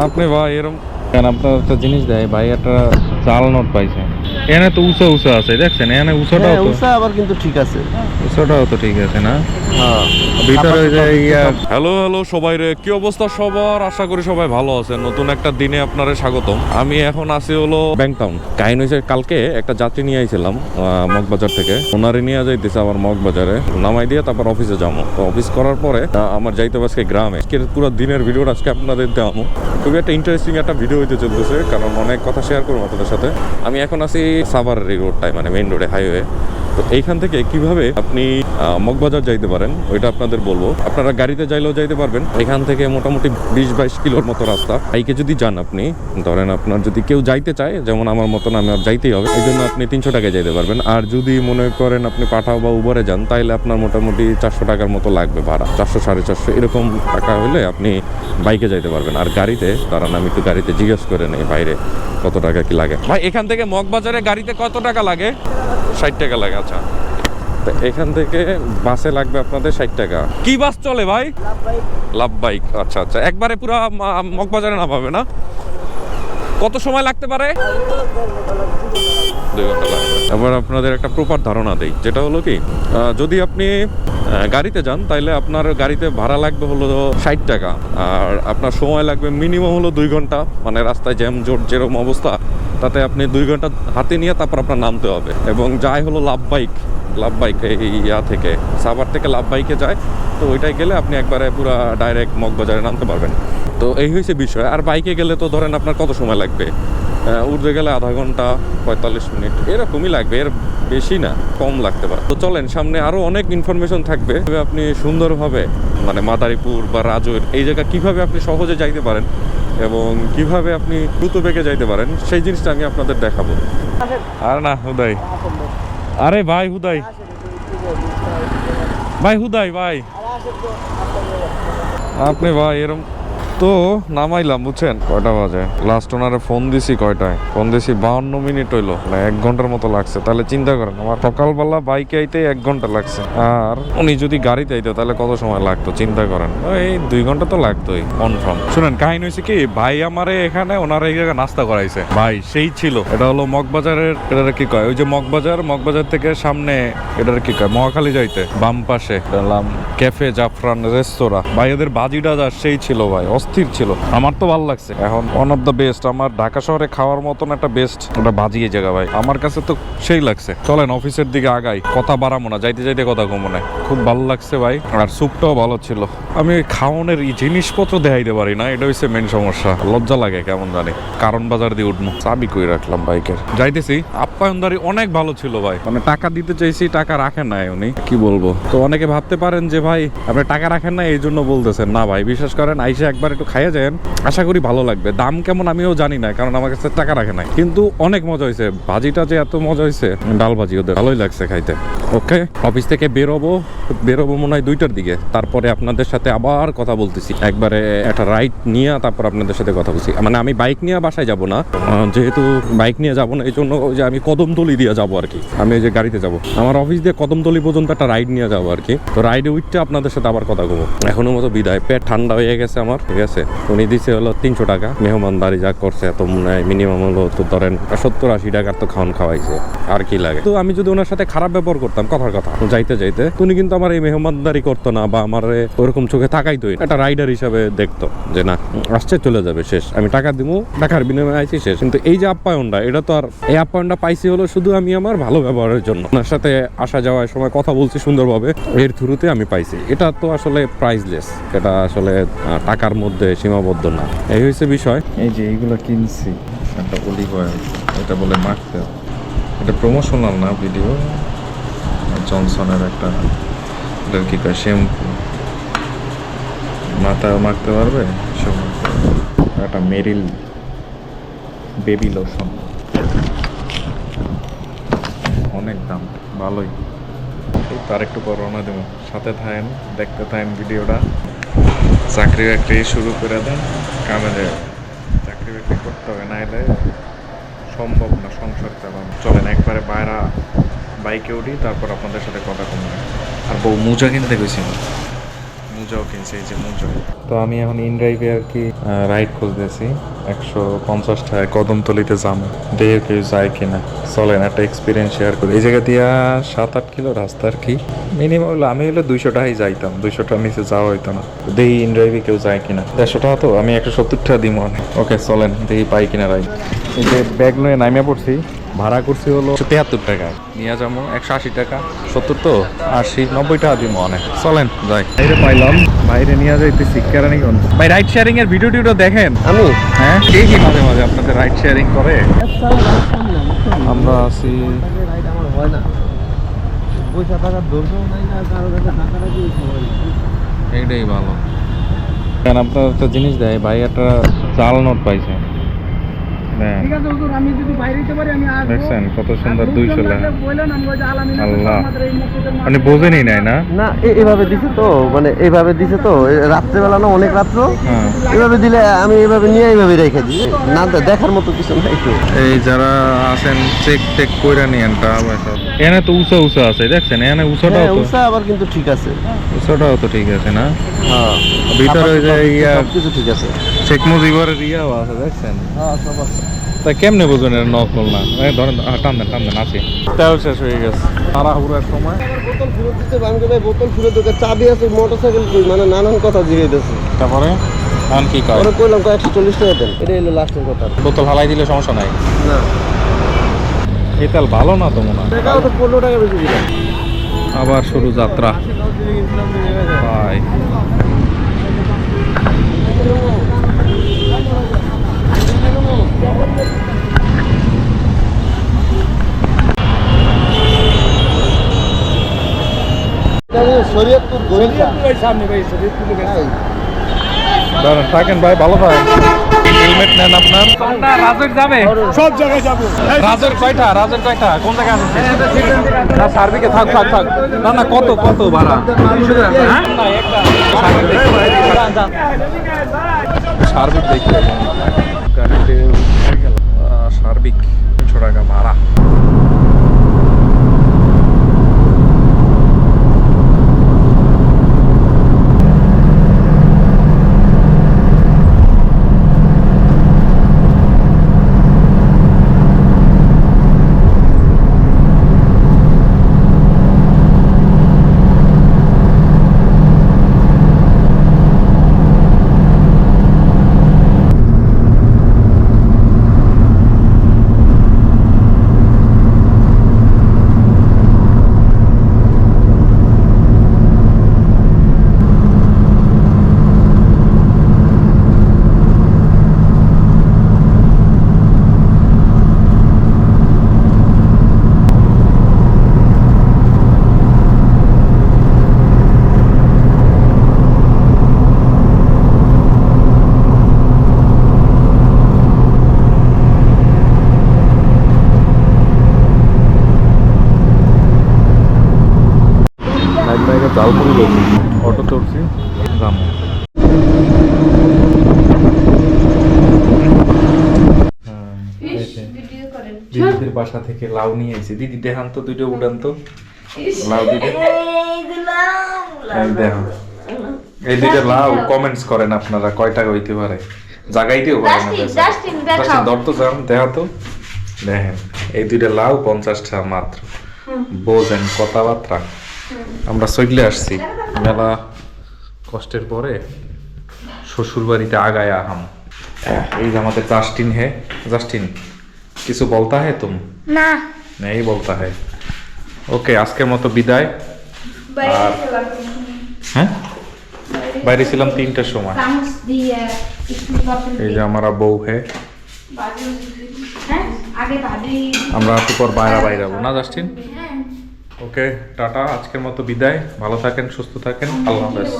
আপনি ভাই এরকম আপনার একটা জিনিস দেয় ভাই একটা চাল নোট পাইছে। এখানে তো উঁচা উঁচা আছে দেখছেন? এখানে উঁচাটাও হ্যাঁ তো আবার কিন্তু ঠিক আছে। উঁচাটাও তো ঠিক আছে না? হ্যাঁ। ভিতরে ওই যে ইয়া হ্যালো হ্যালো সবাই রে কি অবস্থা সবার? আশা করি সবাই ভালো আছেন। নতুন একটা দিনে আপনারা স্বাগতম। আমি এখন আছি হলো কাহিনী হয়েছে কালকে একটা যাত্রী নিয়ে আইছিলাম মগবাজার থেকে। ওনারে নিয়ে যাইতেছে আবার মগবাজারে। নামাই দিয়ে তারপর অফিসে যাব। তো অফিস করার পরে আমার যাইতে আজকে গ্রামে। আজকে পুরো দিনের ভিডিওটা আজকে আপনাদের দেওয়ামো খুবই একটা ইন্টারেস্টিং একটা ভিডিও হইতে চলতেছে কারণ অনেক কথা শেয়ার করব আপনাদের সাথে। আমি এখন আছি সাভার রোডটায় মানে মেইন রোডে হাইওয়ে তো এইখান থেকে কীভাবে আপনি মগবাজার যাইতে পারেন, ওইটা আপনাদের বলব। আপনারা গাড়িতে যাইলেও যাইতে পারবেন। এখান থেকে মোটামুটি বিশ বাইশ কিলোর মতো রাস্তা। বাইকে যদি যান আপনি, ধরেন আপনার যদি কেউ যাইতে চায়, যেমন আমার মতন আমি যাইতেই হবে, এই জন্য আপনি তিনশো টাকায় যাইতে পারবেন। আর যদি মনে করেন আপনি পাঠাও বা উবরে যান, তাইলে আপনার মোটামুটি চারশো টাকার মতো লাগবে ভাড়া। চারশো, সাড়ে চারশো, এরকম টাকা হলে আপনি বাইকে যাইতে পারবেন। আর গাড়িতে, দাঁড়ান, আমি একটু গাড়িতে জিজ্ঞেস করে নেই, বাইরে কত টাকা কি লাগে। ভাই, এখান থেকে মগবাজারে গাড়িতে কত টাকা লাগে? ষাট টাকা লাগে আচ্ছা। এখান থেকে বাসে লাগবে আপনাদের ষাট টাকা। কি বাস চলে ভাই? লাভ বাইক। আচ্ছা আচ্ছা। একবারে পুরো মগবাজারে নামাবে না? কত সময় লাগতে পারে? দুই ঘণ্টা লাগবে। এবার আপনাদের একটা প্রপার ধারণা দেই যেটা হলো কি যদি আপনি গাড়িতে যান তাইলে আপনার গাড়িতে ভাড়া লাগবে হলো ষাট টাকা। আর আপনার সময় লাগবে মিনিমাম হলো দুই ঘণ্টা। মানে রাস্তায় জ্যাম জোট যেরকম অবস্থা তাতে আপনি দুই ঘণ্টা হাতে নিয়ে তারপর আপনার নামতে হবে। এবং যাই হলো লাভ বাইক লাভ বাইক এই ইয়া থেকে, সাভার থেকে লাভ বাইকে যায়, তো ওইটাই গেলে আপনি একবারে পুরো ডাইরেক্ট মগবাজারে নামতে পারবেন। তো এই হয়েছে বিষয়। আর বাইকে গেলে তো ধরেন আপনার কত সময় লাগবে? উঠতে গেলে আধা ঘণ্টা, পঁয়তাল্লিশ মিনিট, এরকমই লাগবে। এর বেশি না, কম লাগতে পারে। তো চলেন, সামনে আরও অনেক ইনফরমেশন থাকবে। আপনি সুন্দরভাবে মানে মাদারীপুর বা রাজৈর এই জায়গা কীভাবে আপনি সহজে যাইতে পারেন এবং কীভাবে আপনি দ্রুত বেগে যাইতে পারেন, সেই জিনিসটা আমি আপনাদের দেখাবো। আর না, হুদাই। আরে ভাই, হুদাই। ভাই হুদাই, ভাই। আপনি ভাই, এরম তো নামাইলাম, বুঝছেন? কয়টা বাজে? লাস্ট ওনারে ফোন দিছি কয়টায়? ফোন দিছি বাহান্ন মিনিট হইল মানে এক ঘণ্টার মতো লাগছে। তাহলে চিন্তা করেন, আমার সকালবেলা বাইকে আইতে এক ঘণ্টা লাগছে। আর উনি যদি গাড়িতে আইতো, তাহলে কত সময় লাগতো? চিন্তা করেন। এই দুই ঘণ্টা তো লাগতোই কনফার্ম শুনেন, কাহিনী হয়েছে কি, ভাই আমারে এখানে ওনারা এই জায়গায় নাস্তা করাইছে। ভাই, সেই ছিল। এটা হলো মগবাজারের এটা কি কয়? ওই যে মগবাজার মগবাজার থেকে সামনে এটার কি কয়? মহাখালী যাইতে, বাম পাশে। ক্যাফে জাফরান রেস্তোরাঁ ভাই এদের বাজিটা যা সেই ছিল, ভাই অস্থির ছিল। আমার তো ভালো লাগছে। এখন ওয়ান অফ দ্য বেস্ট আমার ঢাকা শহরে খাওয়ার মতন একটা বেস্ট ওটা বাজিয়ে জায়গা ভাই। আমার কাছে তো সেই লাগছে। চলেন অফিসের দিকে আগাই কথা বাড়াবো না যাইতে যাইতে কথা কমো না। খুব ভালো লাগছে ভাই আর স্যুপটাও ভালো ছিল। আমি খাওয়ানোর এই জিনিসপত্র দেখাইতে পারি না এটা হচ্ছে মেন সমস্যা। লজ্জা লাগে কেমন জানি কারণ বাজার দিয়ে উঠবো চাবি কই রাখলাম বাইকের? যাইতেছি আপ্যায়নদারি অনেক ভালো ছিল ভাই। মানে টাকা দিতে চাইছি টাকা রাখেন নাই উনি। কি বলব? তো অনেকে ভাবতে পারেন যে ভাই আপনি টাকা রাখেন না এই জন্য বলতেছেন। না ভাই বিশ্বাস করেন আইসে একবার একটু খাইয়ে যান। আশা করি ভালো লাগবে। দাম কেমন আমিও জানি না, কারণ আমার কাছে টাকা রাখে নাই। কিন্তু অনেক মজা হয়েছে। ভাজিটা যে এত মজা হয়েছে, ডাল ভাজি ওদের। ভালোই লাগছে খাইতে। ওকে, অফিস থেকে বেরোবো। বেরোবো মনে হয় দুইটার দিকে। তারপরে আপনাদের সাথে আবার কথা বলতেছি। একবারে একটা রাইড নিয়ে তারপর আপনাদের সাথে কথা বলছি। মানে আমি বাইক নিয়ে বাসায় যাব না। যেহেতু বাইক নিয়ে যাব না এই জন্য যে আমি কদমতলি দিয়ে যাব আর কি। আমি যে গাড়িতে যাব। আমার অফিস দিয়ে কদমতলি পর্যন্ত একটা রাইড নিয়ে যাব আর কি। তো রাইডে উঠতে আপনাদের সাথে আবার কথা বলব। এখনও মতো বিদায়। পেট ঠান্ডা হয়ে গেছে আমার। আছে উনি দিছে হলো তিনশো টাকা। মেহমানদারি যা করছে, এত মনে হয় মিনিমাম হলো তো ধরেন সত্তর আশি টাকার তো খাওয়ান খাওয়াইছে। আর কি লাগে? তো আমি যদি ওনার সাথে খারাপ ব্যবহার করতাম, কথার কথা, যাইতে যাইতে উনি কিন্তু আমার এই মেহমানদারি করতো না বা আমার ওরকম চোখে তাকাইতোই। একটা রাইডার হিসাবে দেখতো যে, না, আসছে, চলে যাবে, শেষ। আমি টাকা দিব টাকার বিনিময়ে আইছি, শেষ। কিন্তু এই যে আপ্যায়নটা, এটা তো আর এই আপ্যায়নটা পাইছি হলো শুধু আমি আমার ভালো ব্যবহারের জন্য। ওনার সাথে আসা যাওয়ার সময় কথা বলছি সুন্দরভাবে, এর থ্রুতে আমি পাইছি। এটা তো আসলে প্রাইসলেস এটা আসলে টাকার মধ্যে সীমাবদ্ধ না। এই হয়েছে বিষয়। এই যে এইগুলো কিনছি, একটা অলিভ অয়েল এটা বলে মাখতে। এটা প্রমোশনাল না ভিডিও জনসনের একটা এটা কি কয় শ্যাম্পু মাথা মাখতে পারবে? একটা মেরিল বেবি লোশন অনেক দাম, ভালোই। তার একটু পর রওনা দেবো সাথে থাকেন দেখতে থাকেন ভিডিওটা চাকরি বাকরি শুরু করে দেন কামে চাকরি বাকরি করতে হবে না এলে সম্ভব না, সংসার চালান। চলেন, একবারে বাইরা বাইকে উঠি, তারপর আপনাদের সাথে কথা কমবে আর বউ, মোজা কিনতে গেছিল? মুজাও কিনছি এই যে মুজা তো আমি এখন ইন ড্রাইভে আর কি রাইড খুঁজতেছি একশো পঞ্চাশ টাকায় কদমতলিতে যাব দেখে কেউ যায় কিনা, চলেন একটা এক্সপিরিয়েন্স শেয়ার করি। এই জায়গা দিয়া সাত আট কিলো রাস্তা আর কি। মিনিমাম হলো আমি হলে দুইশো টাকাই যাইতাম দুইশো টাকার নিচে যাওয়া হইতো না। দেখি ইন ড্রাইভে কেউ যায় কিনা। দেড়শো টাকা তো, আমি একশো সত্তর টাকা দিই মনে ওকে, চলেন দেখি পাই কিনা রাইড এই যে ব্যাগ নিয়ে নামিয়ে পড়ছি। ভাড়া করছি হলো তেহাত্তর টাকা। নিয়ে যাব একশো আশি টাকা। সত্তর তো? আশি নব্বই টাকা দিব অনেক। চলেন যাই। বাইরে পাইলাম। বাইরে নিয়ে যাইতেছি কেরানীগঞ্জ। ভাই রাইড শেয়ারিং এর ভিডিও টিডিও দেখেন? আমি? হ্যাঁ? কে কি মাঝে মাঝে আপনাদের রাইড শেয়ারিং করে? আমরা আছি। হয় না পয়সা নাই কারও কাছে দিয়ে এইটাই ভালো। কারণ আপনার একটা জিনিস দেয় ভাই একটা চাল নোট পাইছে। ঠিক আছে হুজুর আমি যদি বাইরে যেতে পারি আমি আসব। দেখছেন কত সুন্দর আমি ওই যে আলামিনা আল্লাহ। মানে নাই না? না এ- দিছে তো মানে এইভাবে দিছে তো এ রাত্রেবেলা না অনেক রাত্র। হ্যাঁ। দিলে আমি এভাবে নিয়ে এইভাবে রেখে দিই। না দেখার মতো কিছু নাই তো। এই যারা আছেন চেক টেক কইরা নিয়েন এনে তো উঁচা উঁচা আছে দেখছেন? এনে উঁচাটাও হ্যাঁ, তো উষা আবার কিন্তু ঠিক আছে। উঁচাটাও তো ঠিক আছে না? হ্যাঁ। ভিতরে যে ইয়া কিছু ঠিক আছে। শেখ মুজিবরের ইয়াও আছে দেখছেন? হ্যাঁ তা কেমনে বুঝবেন এটা নকল না? ধরেন টান দেন টান দেন আছে তেল শেষ হয়ে গেছে। তাড়াহুড়ার সময়। বোতল ফেরত দিতে তো ভাই বোতল ফেরত দিতে চাবি আছে মোটর সাইকেল কই মানে নানান কথা জিজ্ঞাসা তারপরে? আন কি কাজ ওরা কইলাম একশো চল্লিশ টাকা দেন। এটা হলো লাস্টের কথা। বোতল হালাই দিলে সমস্যা নাই? না। এই তেল ভালো না তো মনে হয়? টাকাও তো পনেরো টাকা বেশি দিলাম। আবার শুরু যাত্রা। বাই। শরীয়তপুর গরিবটা সামনে ভাই শরীয়তপুরে দাঁড়ান থাকেন ভাই ভালো থাকেন। হেলমেট নেন আপনার। রাজের যাবে? সব জায়গায় যাব। রাজের কয়টা? রাজের কয়টা? কোন জায়গায় আছে? না সার্বিকে থাক থাক থাক। না না কত কত ভাড়া? হ্যাঁ? সার্বিক দেখতে সার্বিক। তিনশো টাকা ভাড়া এক জায়গায় জালপুরি অটো চড়ছি দাম ভিডিও দিদিদের বাসা থেকে লাউ নিয়ে এসেছি দিদি দেখান তো দুটো উড়ান তো। লাউ দিদি। এই দেখো এই দুইটা লাউ কমেন্টস করেন আপনারা কয় টাকা হইতে পারে? জাগাইতেও পারে না ধর তো যান দেখা তো। দেখেন এই দুইটা লাউ পঞ্চাশ টাকা মাত্র বোঝেন কথাবার্তা। আমরা সইগলে আসছি। মেলা কষ্টের পরে শ্বশুর বাড়িতে আগায় আহাম এই যে আমাদের জাস্টিন হে। জাস্টিন কিছু বলতা হে তুম? না। নেই বলতা হে। ওকে আজকের মতো বিদায়। আর হ্যাঁ? বাইরে ছিলাম তিনটার সময়। এই যে আমার বউ হে। আমরা তো পর বাইরা বাইরাবো না জাস্টিন? হ্যাঁ। ওকে টাটা আজকের মতো বিদায়। ভালো থাকেন সুস্থ থাকেন। আল্লাহ হাফেজ।